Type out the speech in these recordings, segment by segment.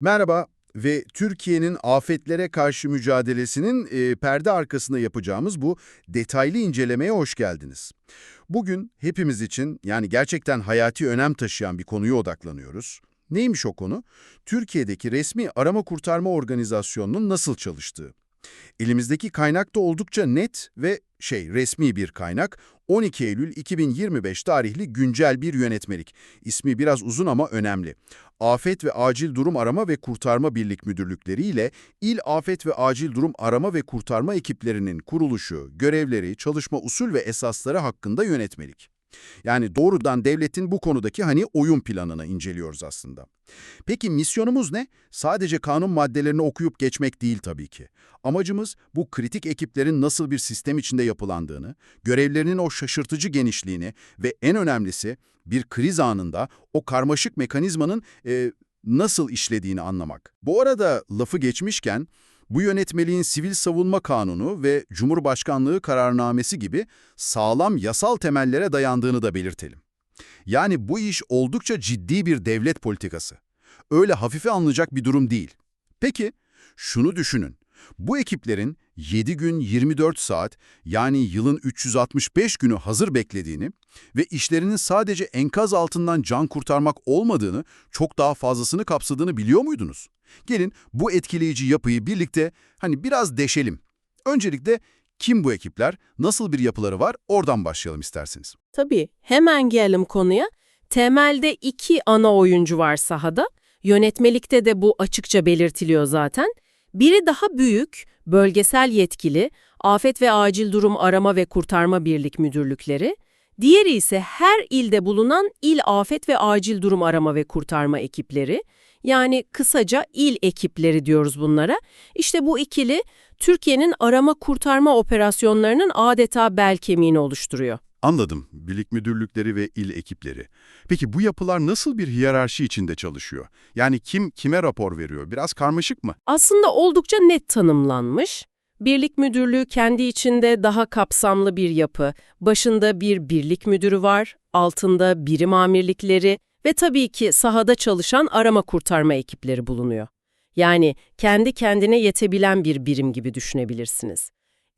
Merhaba ve Türkiye'nin afetlere karşı mücadelesinin e, perde arkasında yapacağımız bu detaylı incelemeye hoş geldiniz. Bugün hepimiz için yani gerçekten hayati önem taşıyan bir konuya odaklanıyoruz. Neymiş o konu? Türkiye'deki resmi arama kurtarma organizasyonunun nasıl çalıştığı. Elimizdeki kaynak da oldukça net ve şey resmi bir kaynak. 12 Eylül 2025 tarihli güncel bir yönetmelik. İsmi biraz uzun ama önemli. Afet ve Acil Durum Arama ve Kurtarma Birlik Müdürlükleri ile İl Afet ve Acil Durum Arama ve Kurtarma ekiplerinin kuruluşu, görevleri, çalışma usul ve esasları hakkında yönetmelik. Yani doğrudan devletin bu konudaki hani oyun planını inceliyoruz aslında. Peki misyonumuz ne? Sadece kanun maddelerini okuyup geçmek değil tabii ki. Amacımız bu kritik ekiplerin nasıl bir sistem içinde yapılandığını, görevlerinin o şaşırtıcı genişliğini ve en önemlisi bir kriz anında o karmaşık mekanizmanın e, nasıl işlediğini anlamak. Bu arada lafı geçmişken bu yönetmeliğin Sivil Savunma Kanunu ve Cumhurbaşkanlığı kararnamesi gibi sağlam yasal temellere dayandığını da belirtelim. Yani bu iş oldukça ciddi bir devlet politikası. Öyle hafife alınacak bir durum değil. Peki, şunu düşünün. Bu ekiplerin 7 gün 24 saat yani yılın 365 günü hazır beklediğini ve işlerinin sadece enkaz altından can kurtarmak olmadığını, çok daha fazlasını kapsadığını biliyor muydunuz? Gelin bu etkileyici yapıyı birlikte hani biraz deşelim. Öncelikle kim bu ekipler, nasıl bir yapıları var oradan başlayalım isterseniz. Tabii, hemen gelelim konuya. Temelde iki ana oyuncu var sahada. Yönetmelikte de bu açıkça belirtiliyor zaten. Biri daha büyük, bölgesel yetkili, Afet ve Acil Durum Arama ve Kurtarma Birlik Müdürlükleri. Diğeri ise her ilde bulunan İl Afet ve Acil Durum Arama ve Kurtarma ekipleri. Yani kısaca il ekipleri diyoruz bunlara. İşte bu ikili Türkiye'nin arama kurtarma operasyonlarının adeta bel kemiğini oluşturuyor. Anladım. Birlik müdürlükleri ve il ekipleri. Peki bu yapılar nasıl bir hiyerarşi içinde çalışıyor? Yani kim kime rapor veriyor? Biraz karmaşık mı? Aslında oldukça net tanımlanmış. Birlik müdürlüğü kendi içinde daha kapsamlı bir yapı. Başında bir birlik müdürü var, altında birim amirlikleri ve tabii ki sahada çalışan arama kurtarma ekipleri bulunuyor. Yani kendi kendine yetebilen bir birim gibi düşünebilirsiniz.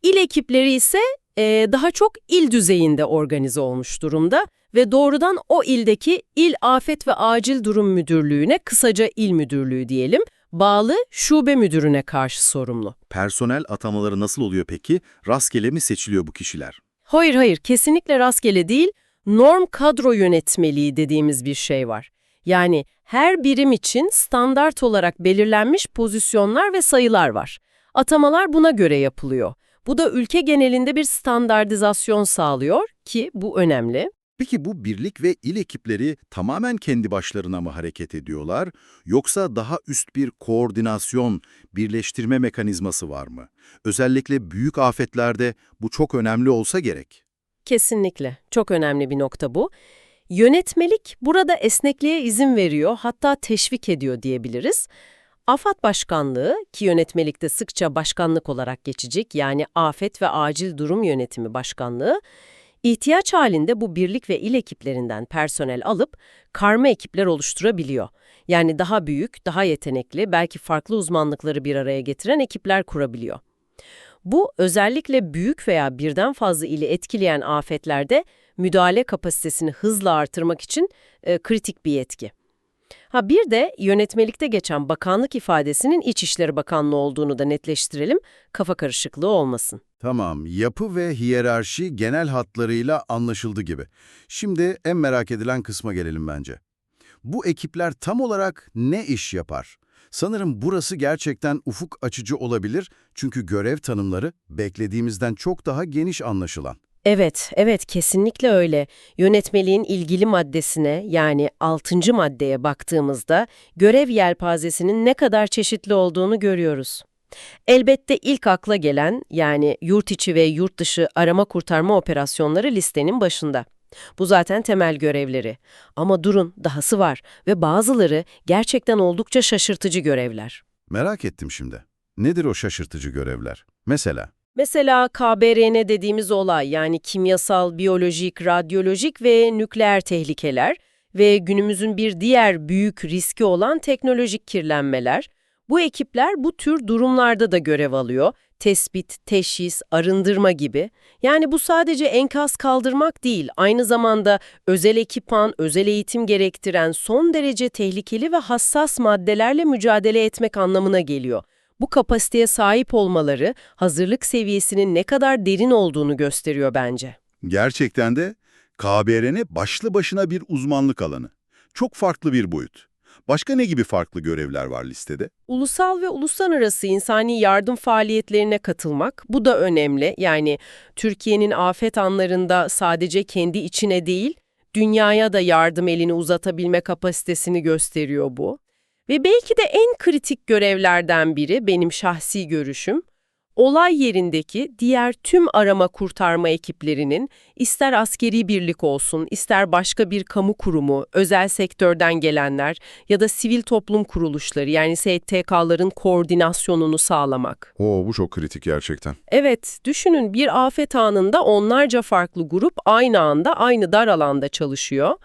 İl ekipleri ise eee, daha çok il düzeyinde organize olmuş durumda ve doğrudan o ildeki İl Afet ve Acil Durum Müdürlüğü'ne, kısaca il müdürlüğü diyelim, bağlı şube müdürüne karşı sorumlu. Personel atamaları nasıl oluyor peki? Rastgele mi seçiliyor bu kişiler? Hayır hayır, kesinlikle rastgele değil, norm kadro yönetmeliği dediğimiz bir şey var. Yani her birim için standart olarak belirlenmiş pozisyonlar ve sayılar var. Atamalar buna göre yapılıyor. Bu da ülke genelinde bir standartizasyon sağlıyor ki bu önemli. Peki bu birlik ve il ekipleri tamamen kendi başlarına mı hareket ediyorlar yoksa daha üst bir koordinasyon, birleştirme mekanizması var mı? Özellikle büyük afetlerde bu çok önemli olsa gerek. Kesinlikle. Çok önemli bir nokta bu. Yönetmelik burada esnekliğe izin veriyor, hatta teşvik ediyor diyebiliriz. AFAD Başkanlığı ki yönetmelikte sıkça başkanlık olarak geçecek yani Afet ve Acil Durum Yönetimi Başkanlığı, ihtiyaç halinde bu birlik ve il ekiplerinden personel alıp karma ekipler oluşturabiliyor. Yani daha büyük, daha yetenekli, belki farklı uzmanlıkları bir araya getiren ekipler kurabiliyor. Bu özellikle büyük veya birden fazla ili etkileyen afetlerde müdahale kapasitesini hızla artırmak için e, kritik bir yetki. Ha bir de yönetmelikte geçen bakanlık ifadesinin İçişleri Bakanlığı olduğunu da netleştirelim, kafa karışıklığı olmasın. Tamam, yapı ve hiyerarşi genel hatlarıyla anlaşıldı gibi. Şimdi en merak edilen kısma gelelim bence. Bu ekipler tam olarak ne iş yapar? Sanırım burası gerçekten ufuk açıcı olabilir çünkü görev tanımları beklediğimizden çok daha geniş anlaşılan. Evet, evet kesinlikle öyle. Yönetmeliğin ilgili maddesine yani 6. maddeye baktığımızda görev yelpazesinin ne kadar çeşitli olduğunu görüyoruz. Elbette ilk akla gelen yani yurt içi ve yurt dışı arama kurtarma operasyonları listenin başında. Bu zaten temel görevleri. Ama durun, dahası var ve bazıları gerçekten oldukça şaşırtıcı görevler. Merak ettim şimdi. Nedir o şaşırtıcı görevler? Mesela? Mesela KBRN dediğimiz olay yani kimyasal, biyolojik, radyolojik ve nükleer tehlikeler ve günümüzün bir diğer büyük riski olan teknolojik kirlenmeler. Bu ekipler bu tür durumlarda da görev alıyor. Tespit, teşhis, arındırma gibi. Yani bu sadece enkaz kaldırmak değil, aynı zamanda özel ekipman, özel eğitim gerektiren son derece tehlikeli ve hassas maddelerle mücadele etmek anlamına geliyor. Bu kapasiteye sahip olmaları hazırlık seviyesinin ne kadar derin olduğunu gösteriyor bence. Gerçekten de KBRN başlı başına bir uzmanlık alanı. Çok farklı bir boyut. Başka ne gibi farklı görevler var listede? Ulusal ve uluslararası insani yardım faaliyetlerine katılmak, bu da önemli. Yani Türkiye'nin afet anlarında sadece kendi içine değil, dünyaya da yardım elini uzatabilme kapasitesini gösteriyor bu. Ve belki de en kritik görevlerden biri benim şahsi görüşüm, olay yerindeki diğer tüm arama kurtarma ekiplerinin ister askeri birlik olsun, ister başka bir kamu kurumu, özel sektörden gelenler ya da sivil toplum kuruluşları yani STK'ların koordinasyonunu sağlamak. Oo bu çok kritik gerçekten. Evet, düşünün bir afet anında onlarca farklı grup aynı anda aynı dar alanda çalışıyor.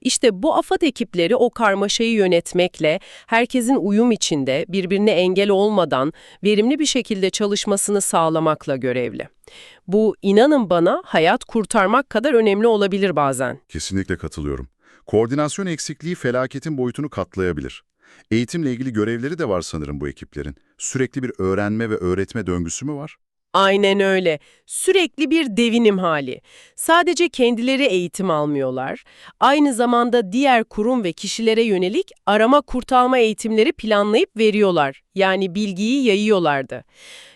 İşte bu AFAD ekipleri o karmaşayı yönetmekle, herkesin uyum içinde, birbirine engel olmadan verimli bir şekilde çalışmasını sağlamakla görevli. Bu inanın bana hayat kurtarmak kadar önemli olabilir bazen. Kesinlikle katılıyorum. Koordinasyon eksikliği felaketin boyutunu katlayabilir. Eğitimle ilgili görevleri de var sanırım bu ekiplerin. Sürekli bir öğrenme ve öğretme döngüsü mü var? Aynen öyle. Sürekli bir devinim hali. Sadece kendileri eğitim almıyorlar. Aynı zamanda diğer kurum ve kişilere yönelik arama kurtarma eğitimleri planlayıp veriyorlar. Yani bilgiyi yayıyorlardı.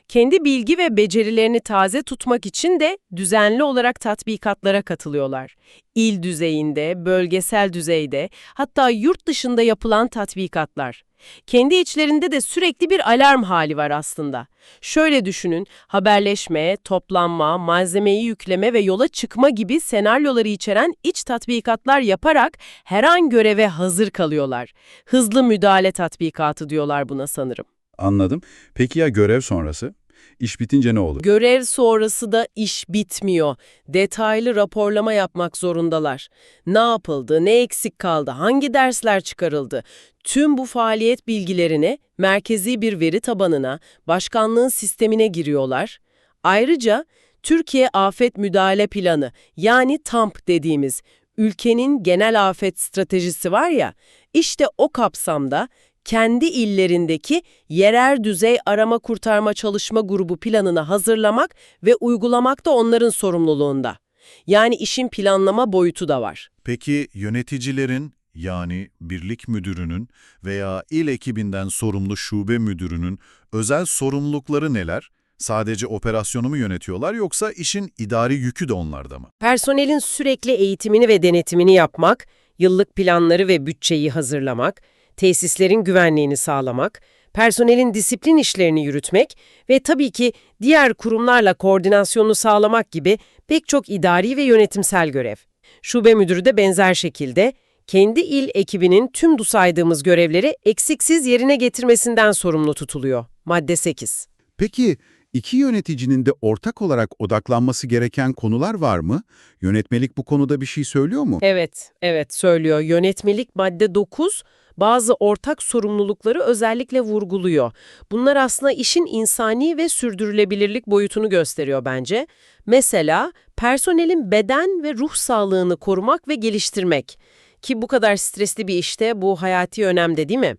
Kendi bilgi ve becerilerini taze tutmak için de düzenli olarak tatbikatlara katılıyorlar. İl düzeyinde, bölgesel düzeyde, hatta yurt dışında yapılan tatbikatlar. Kendi içlerinde de sürekli bir alarm hali var aslında. Şöyle düşünün, haberleşme, toplanma, malzemeyi yükleme ve yola çıkma gibi senaryoları içeren iç tatbikatlar yaparak her an göreve hazır kalıyorlar. Hızlı müdahale tatbikatı diyorlar buna sanırım. Anladım. Peki ya görev sonrası? İş bitince ne olur? Görev sonrası da iş bitmiyor. Detaylı raporlama yapmak zorundalar. Ne yapıldı, ne eksik kaldı, hangi dersler çıkarıldı? Tüm bu faaliyet bilgilerini merkezi bir veri tabanına, başkanlığın sistemine giriyorlar. Ayrıca Türkiye Afet Müdahale Planı yani TAMP dediğimiz ülkenin genel afet stratejisi var ya, işte o kapsamda kendi illerindeki yerel düzey arama kurtarma çalışma grubu planını hazırlamak ve uygulamak da onların sorumluluğunda. Yani işin planlama boyutu da var. Peki yöneticilerin yani birlik müdürünün veya il ekibinden sorumlu şube müdürünün özel sorumlulukları neler? Sadece operasyonu mu yönetiyorlar yoksa işin idari yükü de onlarda mı? Personelin sürekli eğitimini ve denetimini yapmak, yıllık planları ve bütçeyi hazırlamak, tesislerin güvenliğini sağlamak, personelin disiplin işlerini yürütmek ve tabii ki diğer kurumlarla koordinasyonu sağlamak gibi pek çok idari ve yönetimsel görev. Şube müdürü de benzer şekilde kendi il ekibinin tüm saydığımız görevleri eksiksiz yerine getirmesinden sorumlu tutuluyor. Madde 8. Peki iki yöneticinin de ortak olarak odaklanması gereken konular var mı? Yönetmelik bu konuda bir şey söylüyor mu? Evet, evet söylüyor. Yönetmelik madde 9 bazı ortak sorumlulukları özellikle vurguluyor. Bunlar aslında işin insani ve sürdürülebilirlik boyutunu gösteriyor bence. Mesela personelin beden ve ruh sağlığını korumak ve geliştirmek. Ki bu kadar stresli bir işte bu hayati önemde değil mi?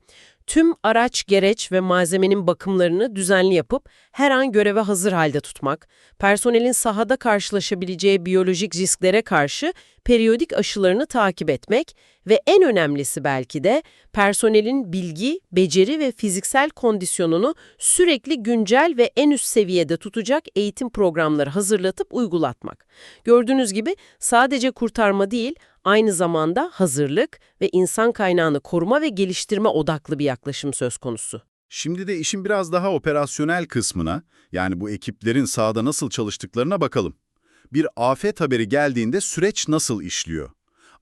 Tüm araç, gereç ve malzemenin bakımlarını düzenli yapıp her an göreve hazır halde tutmak, personelin sahada karşılaşabileceği biyolojik risklere karşı periyodik aşılarını takip etmek ve en önemlisi belki de personelin bilgi, beceri ve fiziksel kondisyonunu sürekli güncel ve en üst seviyede tutacak eğitim programları hazırlatıp uygulatmak. Gördüğünüz gibi sadece kurtarma değil, aynı zamanda hazırlık ve insan kaynağını koruma ve geliştirme odaklı bir yaklaşım söz konusu. Şimdi de işin biraz daha operasyonel kısmına, yani bu ekiplerin sahada nasıl çalıştıklarına bakalım. Bir afet haberi geldiğinde süreç nasıl işliyor?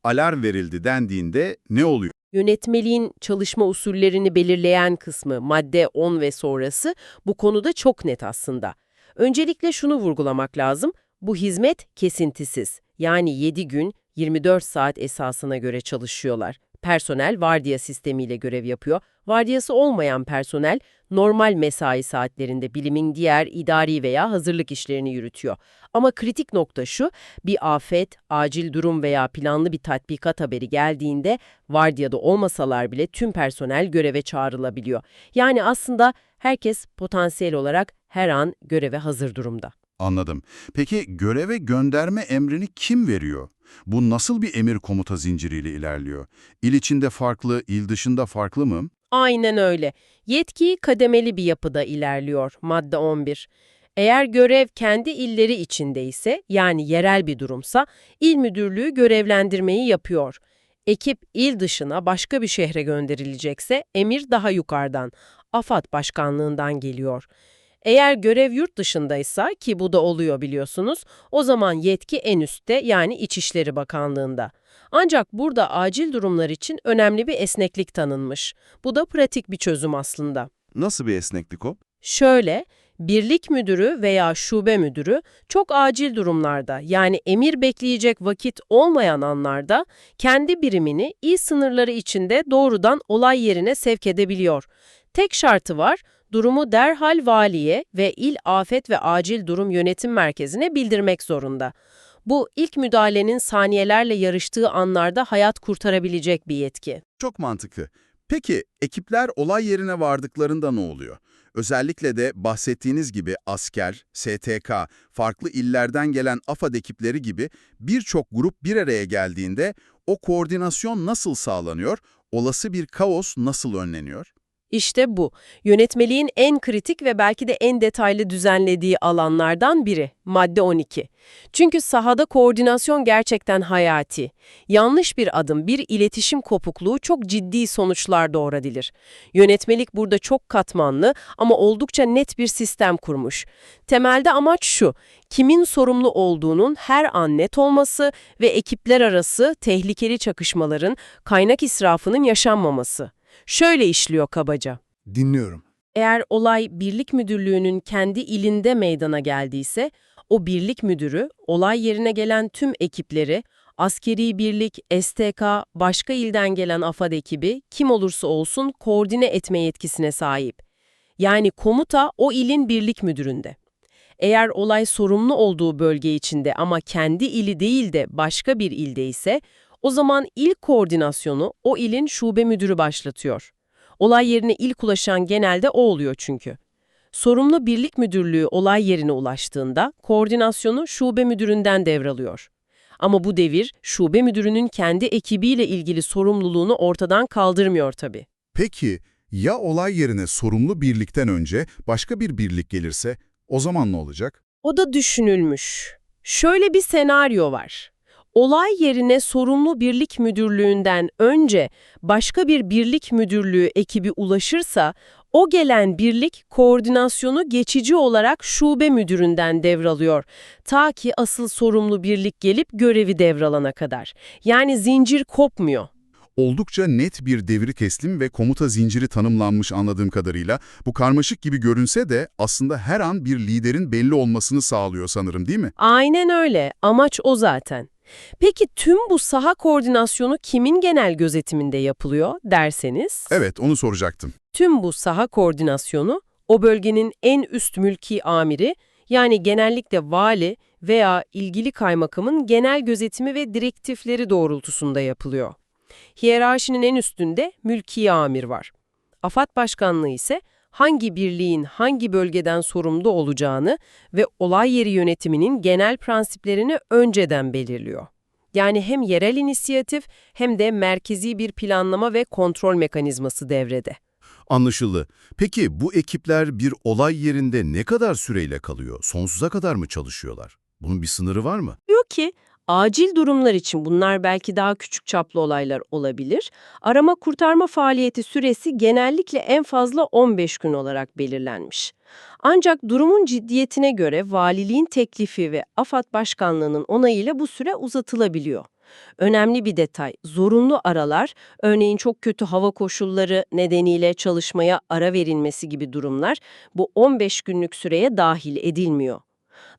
Alarm verildi dendiğinde ne oluyor? Yönetmeliğin çalışma usullerini belirleyen kısmı madde 10 ve sonrası bu konuda çok net aslında. Öncelikle şunu vurgulamak lazım, bu hizmet kesintisiz. Yani 7 gün, 24 saat esasına göre çalışıyorlar. Personel vardiya sistemiyle görev yapıyor. Vardiyası olmayan personel normal mesai saatlerinde bilimin diğer idari veya hazırlık işlerini yürütüyor. Ama kritik nokta şu, bir afet, acil durum veya planlı bir tatbikat haberi geldiğinde vardiyada olmasalar bile tüm personel göreve çağrılabiliyor. Yani aslında herkes potansiyel olarak her an göreve hazır durumda. Anladım. Peki göreve gönderme emrini kim veriyor? Bu nasıl bir emir komuta zinciriyle ilerliyor? İl içinde farklı, il dışında farklı mı? Aynen öyle. Yetki kademeli bir yapıda ilerliyor. Madde 11. Eğer görev kendi illeri içinde ise, yani yerel bir durumsa, il müdürlüğü görevlendirmeyi yapıyor. Ekip il dışına başka bir şehre gönderilecekse emir daha yukarıdan, AFAD başkanlığından geliyor. Eğer görev yurt dışındaysa ki bu da oluyor biliyorsunuz, o zaman yetki en üstte yani İçişleri Bakanlığında. Ancak burada acil durumlar için önemli bir esneklik tanınmış. Bu da pratik bir çözüm aslında. Nasıl bir esneklik o? Şöyle, birlik müdürü veya şube müdürü çok acil durumlarda yani emir bekleyecek vakit olmayan anlarda kendi birimini il sınırları içinde doğrudan olay yerine sevk edebiliyor. Tek şartı var, durumu derhal valiye ve il afet ve acil durum yönetim merkezine bildirmek zorunda. Bu ilk müdahalenin saniyelerle yarıştığı anlarda hayat kurtarabilecek bir yetki. Çok mantıklı. Peki ekipler olay yerine vardıklarında ne oluyor? Özellikle de bahsettiğiniz gibi asker, STK, farklı illerden gelen AFAD ekipleri gibi birçok grup bir araya geldiğinde o koordinasyon nasıl sağlanıyor, olası bir kaos nasıl önleniyor? İşte bu, yönetmeliğin en kritik ve belki de en detaylı düzenlediği alanlardan biri, madde 12. Çünkü sahada koordinasyon gerçekten hayati. Yanlış bir adım, bir iletişim kopukluğu çok ciddi sonuçlar doğurabilir. Yönetmelik burada çok katmanlı ama oldukça net bir sistem kurmuş. Temelde amaç şu, kimin sorumlu olduğunun her an net olması ve ekipler arası tehlikeli çakışmaların, kaynak israfının yaşanmaması. Şöyle işliyor kabaca. Dinliyorum. Eğer olay birlik müdürlüğünün kendi ilinde meydana geldiyse, o birlik müdürü olay yerine gelen tüm ekipleri, askeri birlik, STK, başka ilden gelen AFAD ekibi kim olursa olsun koordine etme yetkisine sahip. Yani komuta o ilin birlik müdüründe. Eğer olay sorumlu olduğu bölge içinde ama kendi ili değil de başka bir ilde ise, o zaman ilk koordinasyonu o ilin şube müdürü başlatıyor. Olay yerine ilk ulaşan genelde o oluyor çünkü. Sorumlu birlik müdürlüğü olay yerine ulaştığında koordinasyonu şube müdüründen devralıyor. Ama bu devir şube müdürünün kendi ekibiyle ilgili sorumluluğunu ortadan kaldırmıyor tabii. Peki ya olay yerine sorumlu birlikten önce başka bir birlik gelirse o zaman ne olacak? O da düşünülmüş. Şöyle bir senaryo var. Olay yerine sorumlu birlik müdürlüğünden önce başka bir birlik müdürlüğü ekibi ulaşırsa, o gelen birlik koordinasyonu geçici olarak şube müdüründen devralıyor. Ta ki asıl sorumlu birlik gelip görevi devralana kadar. Yani zincir kopmuyor. Oldukça net bir devri teslim ve komuta zinciri tanımlanmış anladığım kadarıyla bu karmaşık gibi görünse de aslında her an bir liderin belli olmasını sağlıyor sanırım değil mi? Aynen öyle. Amaç o zaten. Peki tüm bu saha koordinasyonu kimin genel gözetiminde yapılıyor derseniz? Evet onu soracaktım. Tüm bu saha koordinasyonu o bölgenin en üst mülki amiri yani genellikle vali veya ilgili kaymakamın genel gözetimi ve direktifleri doğrultusunda yapılıyor. Hiyerarşinin en üstünde mülki amir var. AFAD Başkanlığı ise hangi birliğin hangi bölgeden sorumlu olacağını ve olay yeri yönetiminin genel prensiplerini önceden belirliyor. Yani hem yerel inisiyatif hem de merkezi bir planlama ve kontrol mekanizması devrede. Anlaşıldı. Peki bu ekipler bir olay yerinde ne kadar süreyle kalıyor? Sonsuza kadar mı çalışıyorlar? Bunun bir sınırı var mı? Diyor ki, acil durumlar için bunlar belki daha küçük çaplı olaylar olabilir. Arama kurtarma faaliyeti süresi genellikle en fazla 15 gün olarak belirlenmiş. Ancak durumun ciddiyetine göre valiliğin teklifi ve AFAD Başkanlığı'nın onayıyla bu süre uzatılabiliyor. Önemli bir detay, zorunlu aralar, örneğin çok kötü hava koşulları nedeniyle çalışmaya ara verilmesi gibi durumlar bu 15 günlük süreye dahil edilmiyor.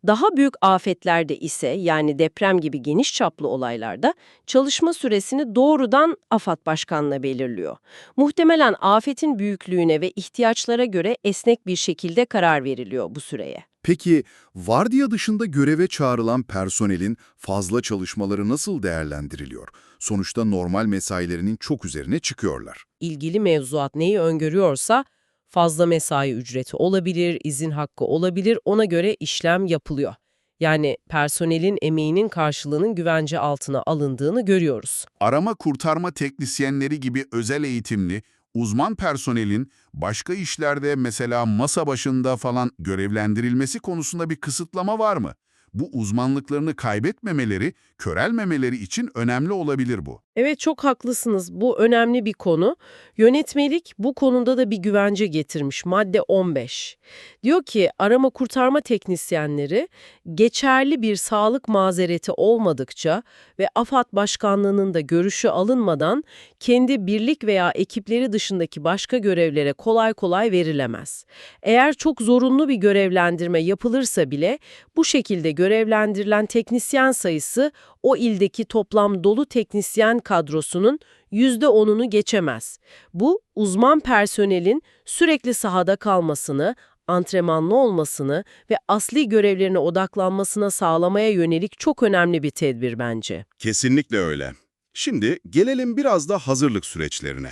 Daha büyük afetlerde ise yani deprem gibi geniş çaplı olaylarda çalışma süresini doğrudan AFAD Başkanlığı belirliyor. Muhtemelen afetin büyüklüğüne ve ihtiyaçlara göre esnek bir şekilde karar veriliyor bu süreye. Peki vardiya dışında göreve çağrılan personelin fazla çalışmaları nasıl değerlendiriliyor? Sonuçta normal mesailerinin çok üzerine çıkıyorlar. ilgili mevzuat neyi öngörüyorsa fazla mesai ücreti olabilir, izin hakkı olabilir, ona göre işlem yapılıyor. Yani personelin emeğinin karşılığının güvence altına alındığını görüyoruz. Arama kurtarma teknisyenleri gibi özel eğitimli, uzman personelin başka işlerde mesela masa başında falan görevlendirilmesi konusunda bir kısıtlama var mı? Bu uzmanlıklarını kaybetmemeleri, körelmemeleri için önemli olabilir bu. Evet çok haklısınız. Bu önemli bir konu. Yönetmelik bu konuda da bir güvence getirmiş. Madde 15. Diyor ki arama kurtarma teknisyenleri geçerli bir sağlık mazereti olmadıkça ve AFAD Başkanlığı'nın da görüşü alınmadan kendi birlik veya ekipleri dışındaki başka görevlere kolay kolay verilemez. Eğer çok zorunlu bir görevlendirme yapılırsa bile bu şekilde görevlendirilen teknisyen sayısı o ildeki toplam dolu teknisyen kadrosunun %10'unu geçemez. Bu uzman personelin sürekli sahada kalmasını, antrenmanlı olmasını ve asli görevlerine odaklanmasına sağlamaya yönelik çok önemli bir tedbir bence. Kesinlikle öyle. Şimdi gelelim biraz da hazırlık süreçlerine.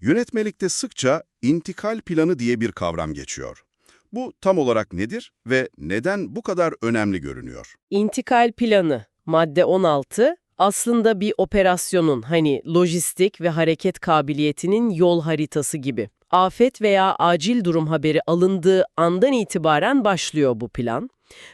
Yönetmelikte sıkça intikal planı diye bir kavram geçiyor. Bu tam olarak nedir ve neden bu kadar önemli görünüyor? İntikal planı, madde 16, aslında bir operasyonun hani lojistik ve hareket kabiliyetinin yol haritası gibi. Afet veya acil durum haberi alındığı andan itibaren başlıyor bu plan.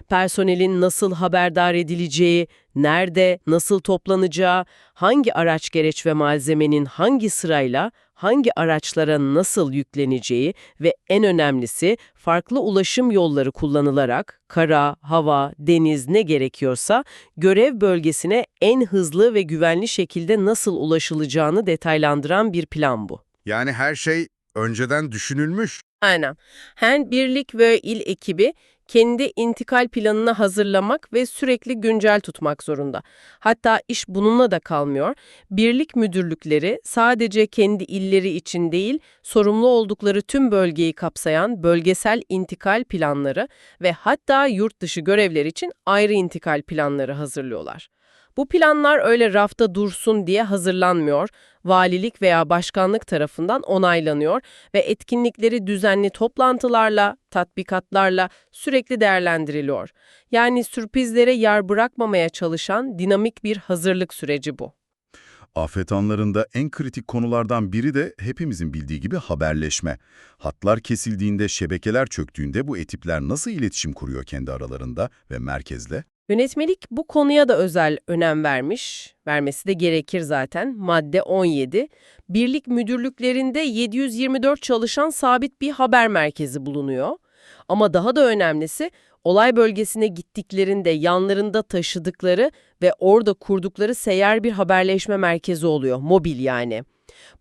Personelin nasıl haberdar edileceği, nerede, nasıl toplanacağı, hangi araç gereç ve malzemenin hangi sırayla, hangi araçlara nasıl yükleneceği ve en önemlisi farklı ulaşım yolları kullanılarak kara, hava, deniz ne gerekiyorsa görev bölgesine en hızlı ve güvenli şekilde nasıl ulaşılacağını detaylandıran bir plan bu. Yani her şey önceden düşünülmüş. Aynen. Her birlik ve il ekibi kendi intikal planını hazırlamak ve sürekli güncel tutmak zorunda. Hatta iş bununla da kalmıyor. Birlik müdürlükleri sadece kendi illeri için değil, sorumlu oldukları tüm bölgeyi kapsayan bölgesel intikal planları ve hatta yurt dışı görevler için ayrı intikal planları hazırlıyorlar. Bu planlar öyle rafta dursun diye hazırlanmıyor, valilik veya başkanlık tarafından onaylanıyor ve etkinlikleri düzenli toplantılarla, tatbikatlarla sürekli değerlendiriliyor. Yani sürprizlere yer bırakmamaya çalışan dinamik bir hazırlık süreci bu. Afet anlarında en kritik konulardan biri de hepimizin bildiği gibi haberleşme. Hatlar kesildiğinde, şebekeler çöktüğünde bu ekipler nasıl iletişim kuruyor kendi aralarında ve merkezle? Yönetmelik bu konuya da özel önem vermiş, vermesi de gerekir zaten. Madde 17, birlik müdürlüklerinde 724 çalışan sabit bir haber merkezi bulunuyor. Ama daha da önemlisi, olay bölgesine gittiklerinde yanlarında taşıdıkları ve orada kurdukları seyyar bir haberleşme merkezi oluyor, mobil yani.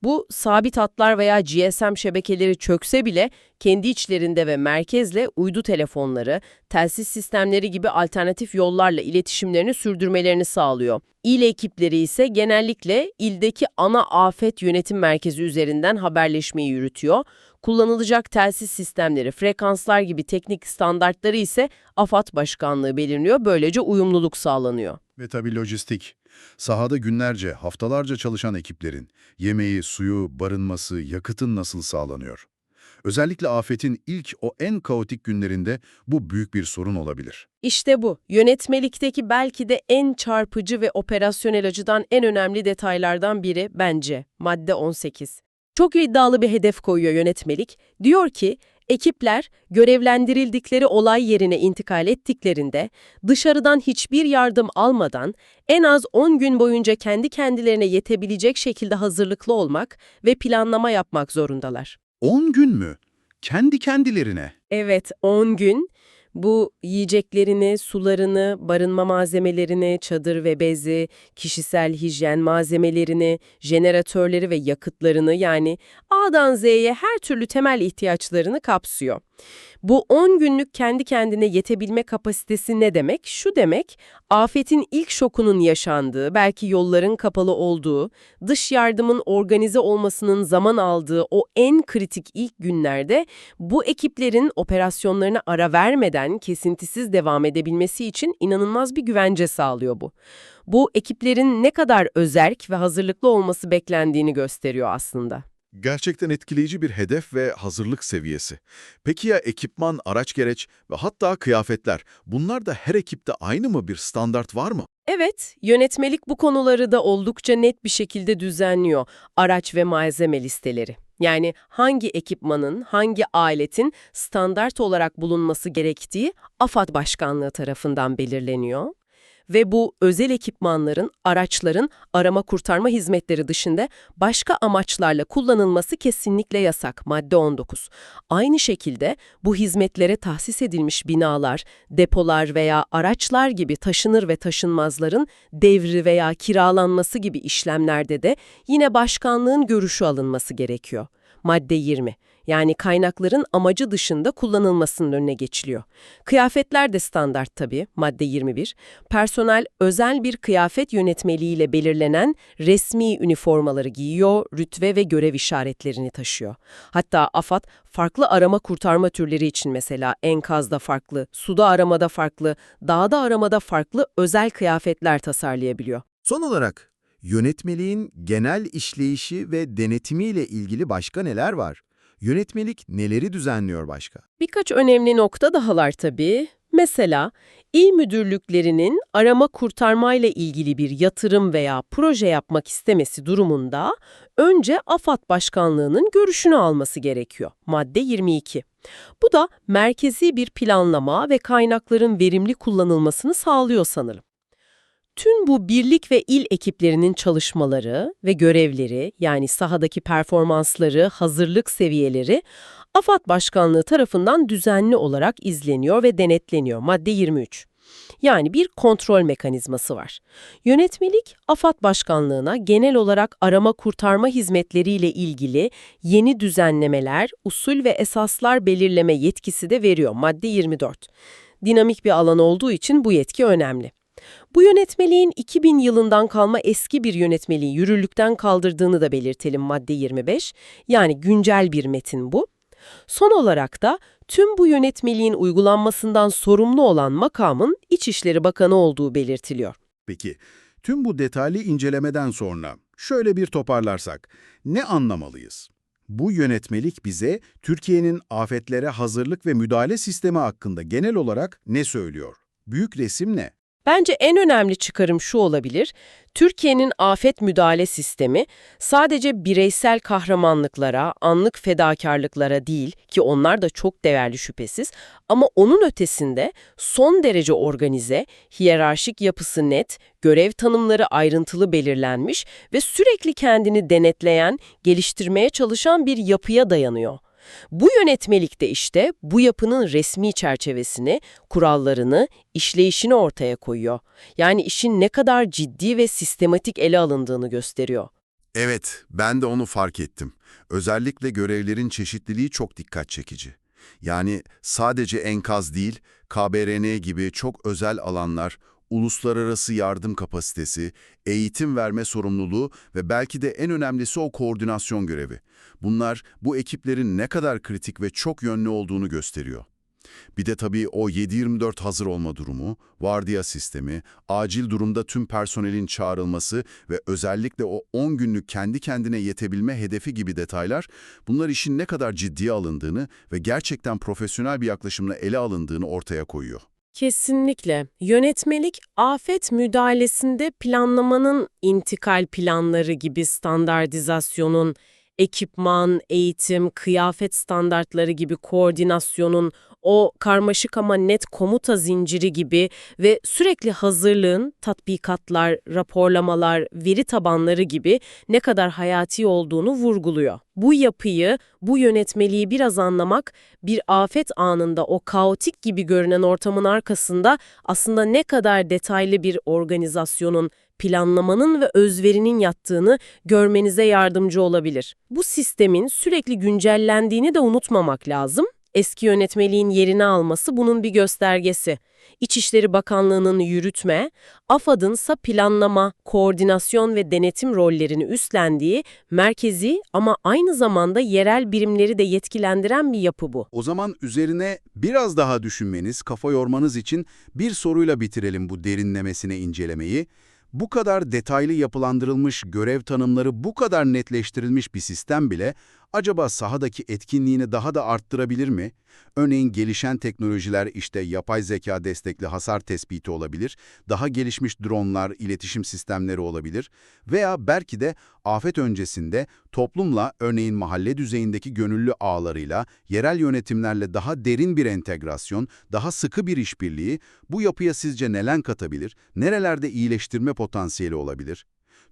Bu sabit hatlar veya GSM şebekeleri çökse bile kendi içlerinde ve merkezle uydu telefonları, telsiz sistemleri gibi alternatif yollarla iletişimlerini sürdürmelerini sağlıyor. İl ekipleri ise genellikle ildeki ana afet yönetim merkezi üzerinden haberleşmeyi yürütüyor. Kullanılacak telsiz sistemleri, frekanslar gibi teknik standartları ise AFAD Başkanlığı belirliyor. Böylece uyumluluk sağlanıyor. Ve tabii lojistik. Sahada günlerce, haftalarca çalışan ekiplerin yemeği, suyu, barınması, yakıtın nasıl sağlanıyor? Özellikle afetin ilk o en kaotik günlerinde bu büyük bir sorun olabilir. İşte bu, yönetmelikteki belki de en çarpıcı ve operasyonel açıdan en önemli detaylardan biri bence, madde 18. Çok iddialı bir hedef koyuyor yönetmelik. Diyor ki, ekipler görevlendirildikleri olay yerine intikal ettiklerinde dışarıdan hiçbir yardım almadan en az 10 gün boyunca kendi kendilerine yetebilecek şekilde hazırlıklı olmak ve planlama yapmak zorundalar. 10 gün mü? Kendi kendilerine. Evet, 10 gün. Bu yiyeceklerini, sularını, barınma malzemelerini, çadır ve bezi, kişisel hijyen malzemelerini, jeneratörleri ve yakıtlarını yani A'dan Z'ye her türlü temel ihtiyaçlarını kapsıyor. Bu 10 günlük kendi kendine yetebilme kapasitesi ne demek? Şu demek, afetin ilk şokunun yaşandığı, belki yolların kapalı olduğu, dış yardımın organize olmasının zaman aldığı o en kritik ilk günlerde bu ekiplerin operasyonlarına ara vermeden kesintisiz devam edebilmesi için inanılmaz bir güvence sağlıyor bu. Bu ekiplerin ne kadar özerk ve hazırlıklı olması beklendiğini gösteriyor aslında. Gerçekten etkileyici bir hedef ve hazırlık seviyesi. Peki ya ekipman, araç gereç ve hatta kıyafetler? Bunlar da her ekipte aynı mı bir standart var mı? Evet, yönetmelik bu konuları da oldukça net bir şekilde düzenliyor. Araç ve malzeme listeleri. Yani hangi ekipmanın, hangi aletin standart olarak bulunması gerektiği AFAD Başkanlığı tarafından belirleniyor. Ve bu özel ekipmanların, araçların arama kurtarma hizmetleri dışında başka amaçlarla kullanılması kesinlikle yasak. Madde 19. Aynı şekilde bu hizmetlere tahsis edilmiş binalar, depolar veya araçlar gibi taşınır ve taşınmazların devri veya kiralanması gibi işlemlerde de yine başkanlığın görüşü alınması gerekiyor. Madde 20. Yani kaynakların amacı dışında kullanılmasının önüne geçiliyor. Kıyafetler de standart tabii, madde 21. Personel özel bir kıyafet yönetmeliğiyle belirlenen resmi üniformaları giyiyor, rütbe ve görev işaretlerini taşıyor. Hatta AFAD farklı arama kurtarma türleri için mesela enkazda farklı, suda aramada farklı, dağda aramada farklı özel kıyafetler tasarlayabiliyor. Son olarak yönetmeliğin genel işleyişi ve denetimiyle ilgili başka neler var? Yönetmelik neleri düzenliyor başka? Birkaç önemli nokta dahalar tabii. Mesela il müdürlüklerinin arama kurtarmayla ilgili bir yatırım veya proje yapmak istemesi durumunda önce AFAD Başkanlığı'nın görüşünü alması gerekiyor. Madde 22. Bu da merkezi bir planlama ve kaynakların verimli kullanılmasını sağlıyor sanırım. Tüm bu birlik ve il ekiplerinin çalışmaları ve görevleri yani sahadaki performansları, hazırlık seviyeleri AFAD Başkanlığı tarafından düzenli olarak izleniyor ve denetleniyor. Madde 23. Yani bir kontrol mekanizması var. Yönetmelik, AFAD Başkanlığı'na genel olarak arama kurtarma hizmetleriyle ilgili yeni düzenlemeler, usul ve esaslar belirleme yetkisi de veriyor. Madde 24. Dinamik bir alan olduğu için bu yetki önemli. Bu yönetmeliğin 2000 yılından kalma eski bir yönetmeliği yürürlükten kaldırdığını da belirtelim madde 25. Yani güncel bir metin bu. Son olarak da tüm bu yönetmeliğin uygulanmasından sorumlu olan makamın İçişleri Bakanı olduğu belirtiliyor. Peki, tüm bu detaylı incelemeden sonra şöyle bir toparlarsak ne anlamalıyız? Bu yönetmelik bize Türkiye'nin afetlere hazırlık ve müdahale sistemi hakkında genel olarak ne söylüyor? Büyük resim ne? Bence en önemli çıkarım şu olabilir. Türkiye'nin afet müdahale sistemi sadece bireysel kahramanlıklara, anlık fedakarlıklara değil ki onlar da çok değerli şüphesiz ama onun ötesinde son derece organize, hiyerarşik yapısı net, görev tanımları ayrıntılı belirlenmiş ve sürekli kendini denetleyen, geliştirmeye çalışan bir yapıya dayanıyor. Bu yönetmelikte işte bu yapının resmi çerçevesini, kurallarını, işleyişini ortaya koyuyor. Yani işin ne kadar ciddi ve sistematik ele alındığını gösteriyor. Evet, ben de onu fark ettim. Özellikle görevlerin çeşitliliği çok dikkat çekici. Yani sadece enkaz değil, KBRN gibi çok özel alanlar, uluslararası yardım kapasitesi, eğitim verme sorumluluğu ve belki de en önemlisi o koordinasyon görevi. Bunlar bu ekiplerin ne kadar kritik ve çok yönlü olduğunu gösteriyor. Bir de tabii o 7-24 hazır olma durumu, vardiya sistemi, acil durumda tüm personelin çağrılması ve özellikle o 10 günlük kendi kendine yetebilme hedefi gibi detaylar, bunlar işin ne kadar ciddiye alındığını ve gerçekten profesyonel bir yaklaşımla ele alındığını ortaya koyuyor. Kesinlikle. Yönetmelik, afet müdahalesinde planlamanın intikal planları gibi standartizasyonun, ekipman, eğitim, kıyafet standartları gibi koordinasyonun, o karmaşık ama net komuta zinciri gibi ve sürekli hazırlığın, tatbikatlar, raporlamalar, veri tabanları gibi ne kadar hayati olduğunu vurguluyor. Bu yapıyı, bu yönetmeliği biraz anlamak, bir afet anında o kaotik gibi görünen ortamın arkasında aslında ne kadar detaylı bir organizasyonun, planlamanın ve özverinin yattığını görmenize yardımcı olabilir. Bu sistemin sürekli güncellendiğini de unutmamak lazım. Eski yönetmeliğin yerini alması bunun bir göstergesi. İçişleri Bakanlığı'nın yürütme, AFAD'ın ise planlama, koordinasyon ve denetim rollerini üstlendiği merkezi ama aynı zamanda yerel birimleri de yetkilendiren bir yapı bu. O zaman üzerine biraz daha düşünmeniz, kafa yormanız için bir soruyla bitirelim bu derinlemesine incelemeyi. Bu kadar detaylı yapılandırılmış görev tanımları, bu kadar netleştirilmiş bir sistem bile acaba sahadaki etkinliğini daha da arttırabilir mi? Örneğin gelişen teknolojiler işte yapay zeka destekli hasar tespiti olabilir, daha gelişmiş dronlar, iletişim sistemleri olabilir veya belki de afet öncesinde toplumla örneğin mahalle düzeyindeki gönüllü ağlarıyla, yerel yönetimlerle daha derin bir entegrasyon, daha sıkı bir işbirliği bu yapıya sizce neler katabilir, nerelerde iyileştirme potansiyeli olabilir?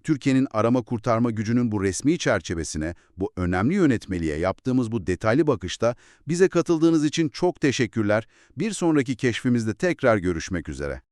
Türkiye'nin arama kurtarma gücünün bu resmi çerçevesine, bu önemli yönetmeliğe yaptığımız bu detaylı bakışta bize katıldığınız için çok teşekkürler. Bir sonraki keşfimizde tekrar görüşmek üzere.